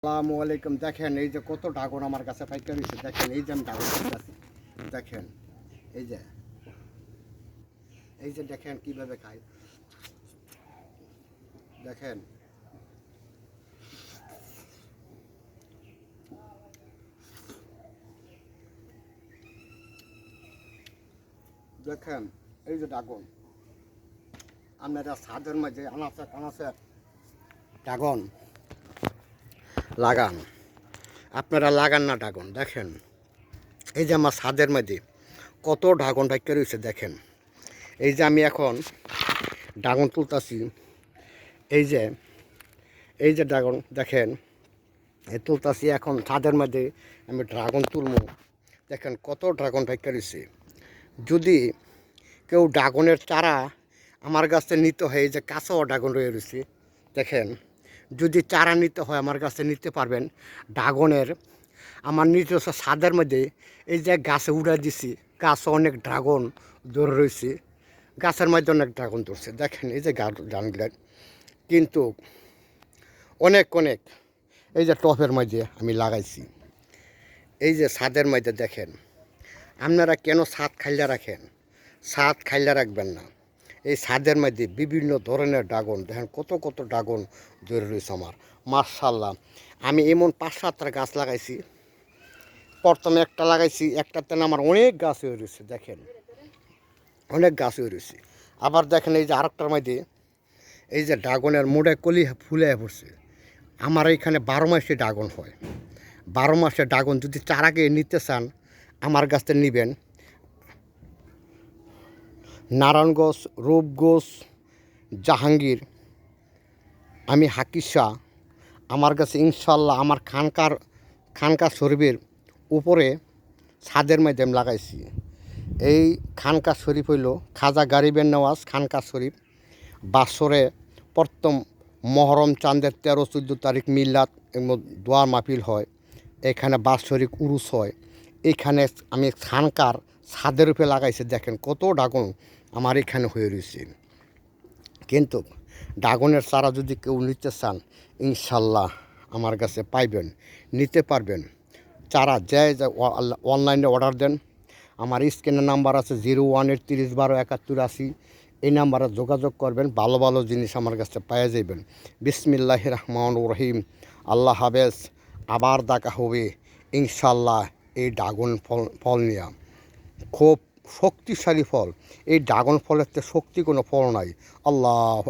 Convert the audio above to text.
আসসালামু আলাইকুম। দেখেন, এই যে কত ড্রাগন আমার কাছে পাইকারি হয়েছে। দেখেন, এই যে আমি ড্রাগন খাইতেছি দেখেন, এই যে এই যে দেখেন কীভাবে খাই। দেখেন দেখেন, এই যে ড্রাগন। আপনারা ছাদের মাঝে আনাচে কানাচে ড্রাগন লাগান। আপনারা লাগান না ড্রাগন, দেখেন। এই যে আমার ছাদের মধ্যে কত ড্রাগন ভাগ্য রয়েছে, দেখেন। এই যে আমি এখন ড্রাগন তুলতাছি। এই যে এই যে ড্রাগন, দেখেন। তুলতাছি এখন ছাদের মধ্যে, আমি ড্রাগন তুলবো। দেখেন কত ড্রাগন ভাগ্য রয়েছে। যদি কেউ ড্রাগনের চারা আমার কাছে নিতে হয় যে কাঁচাও ড্রাগন রয়ে রয়েছে, দেখেন। যদি চারা নিতে হয় আমার কাছে নিতে পারবেন ড্রাগনের। আমার নিজস্ব ছাদের মধ্যে এই যে গাছে উড়ে দিছি, গাছে অনেক ড্রাগন ধরে রয়েছে। গাছের মধ্যে অনেক ড্রাগন ধরছে। দেখেন এই যে ড্রাগনগুলো কিন্তু অনেক অনেক এই যে টপের মধ্যে আমি লাগাইছি। এই যে ছাদের মধ্যে দেখেন, আপনারা কেন ছাদ খাইলে রাখেন? ছাদ খাইলে রাখবেন না। এই ছাদের মধ্যে বিভিন্ন ধরনের ড্রাগন, দেখেন কত কত ড্রাগন ধরে রয়েছে আমার মার্শাল্লাহ আমি এমন পাঁচ সাতটা গাছ লাগাইছি, প্রথমে একটা লাগাইছি, একটাতে আমার অনেক গাছ হয়ে রয়েছে, দেখেন। অনেক গাছ হয়ে রয়েছে। আবার দেখেন এই যে আরেকটার মধ্যে, এই যে ড্রাগনের মোড়ে কলি ফুলে পড়ছে। আমার এইখানে বারো মাসে ড্রাগন হয়। বারো মাসে ড্রাগন যদি চারাকে নিতে চান, আমার কাছ থেকে নেবেন। নারায়ণগঞ্জ রূপগঞ্জ জাহাঙ্গীর, আমি হাকির শাহ। আমার কাছে ইনশাল্লাহ আমার খানকার খানকা শরীফের উপরে ছাদের মধ্যে আমি লাগাইছি। এই খানকা শরীফ হইল খাজা গারিবের নওয়াজ খানকা শরীফ। বাসরে প্রথম মহরম চাঁদের তেরো, চোদ্দ তারিখ মিল্লাত দোয়ার মাহফিল হয়। এখানে বাৎসরিক উরুস হয়। এখানে আমি খানকার ছাদের উপরে লাগাইছি। দেখেন কত ড্রাগন আমার এখানে হয়ে রয়েছে। কিন্তু ড্রাগনের চারা যদি কেউ নিতে চান, ইনশাল্লাহ আমার কাছে পাইবেন, নিতে পারবেন। চারা যে যে অনলাইনে অর্ডার দেন। আমার স্ক্রিনের নাম্বার আছে জিরো ওয়ান এইট তিরিশ বারো একাত্তর আশি। এই নাম্বারে যোগাযোগ করবেন, ভালো ভালো জিনিস আমার কাছে পেয়ে যাবেন বিসমিল্লাহ রহমান রহিম। আল্লাহ হাফেজ। আবার দেখা হবে ইনশাল্লাহ এই ড্রাগন ফল ফল নিয়ে। খুব শক্তিশালী ফল। এই ড্রাগন ফলের তো শক্তি কোনো ফল নাই। আল্লাহ